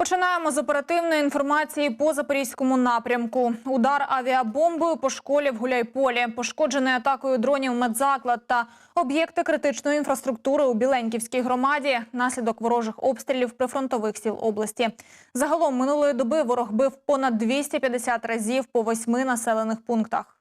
Починаємо з оперативної інформації по запорізькому напрямку. Удар авіабомбою по школі в Гуляйполі, пошкоджений атакою дронів медзаклад та об'єкти критичної інфраструктури у Біленьківській громаді. Наслідок ворожих обстрілів прифронтових сіл області. Загалом минулої доби ворог бив понад 250 разів по восьми населених пунктах.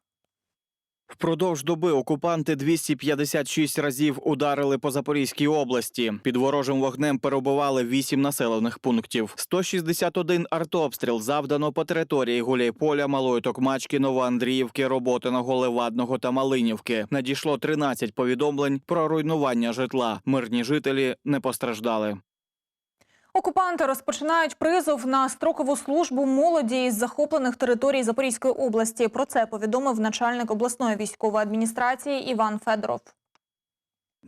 Впродовж доби окупанти 256 разів ударили по Запорізькій області. Під ворожим вогнем перебували 8 населених пунктів. 161 артобстріл завдано по території Гуляйполя, Малої Токмачки, Новоандріївки, Роботиного, Левадного та Малинівки. Надійшло 13 повідомлень про руйнування житла. Мирні жителі не постраждали. Окупанти розпочинають призов на строкову службу молоді із захоплених територій Запорізької області. Про це повідомив начальник обласної військової адміністрації Іван Федоров.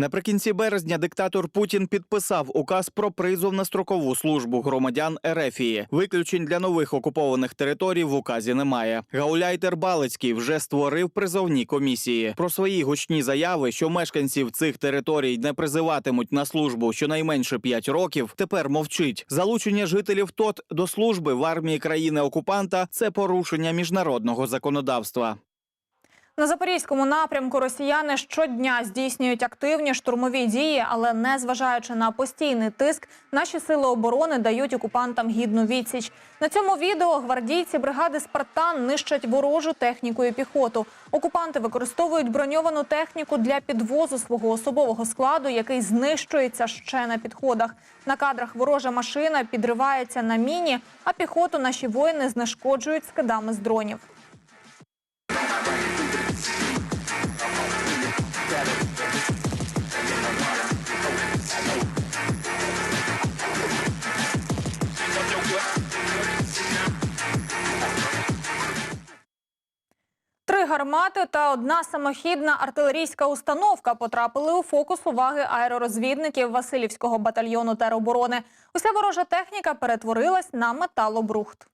Наприкінці березня диктатор Путін підписав указ про призов на строкову службу громадян Ерефії. Виключень для нових окупованих територій в указі немає. Гауляйтер Балицький вже створив призовні комісії. Про свої гучні заяви, що мешканців цих територій не призиватимуть на службу щонайменше 5 років. Тепер мовчить. Залучення жителів ТОТ до служби в армії країни окупанта це порушення міжнародного законодавства. На запорізькому напрямку росіяни щодня здійснюють активні штурмові дії, але незважаючи на постійний тиск, наші сили оборони дають окупантам гідну відсіч. На цьому відео гвардійці бригади Спартан нищать ворожу техніку і піхоту. Окупанти використовують броньовану техніку для підвозу свого особового складу, який знищується ще на підходах. На кадрах ворожа машина підривається на міні, а піхоту наші воїни знешкоджують скидами з дронів. Гармати та одна самохідна артилерійська установка потрапили у фокус уваги аеророзвідників Васильівського батальйону тероборони. Уся ворожа техніка перетворилась на металобрухт.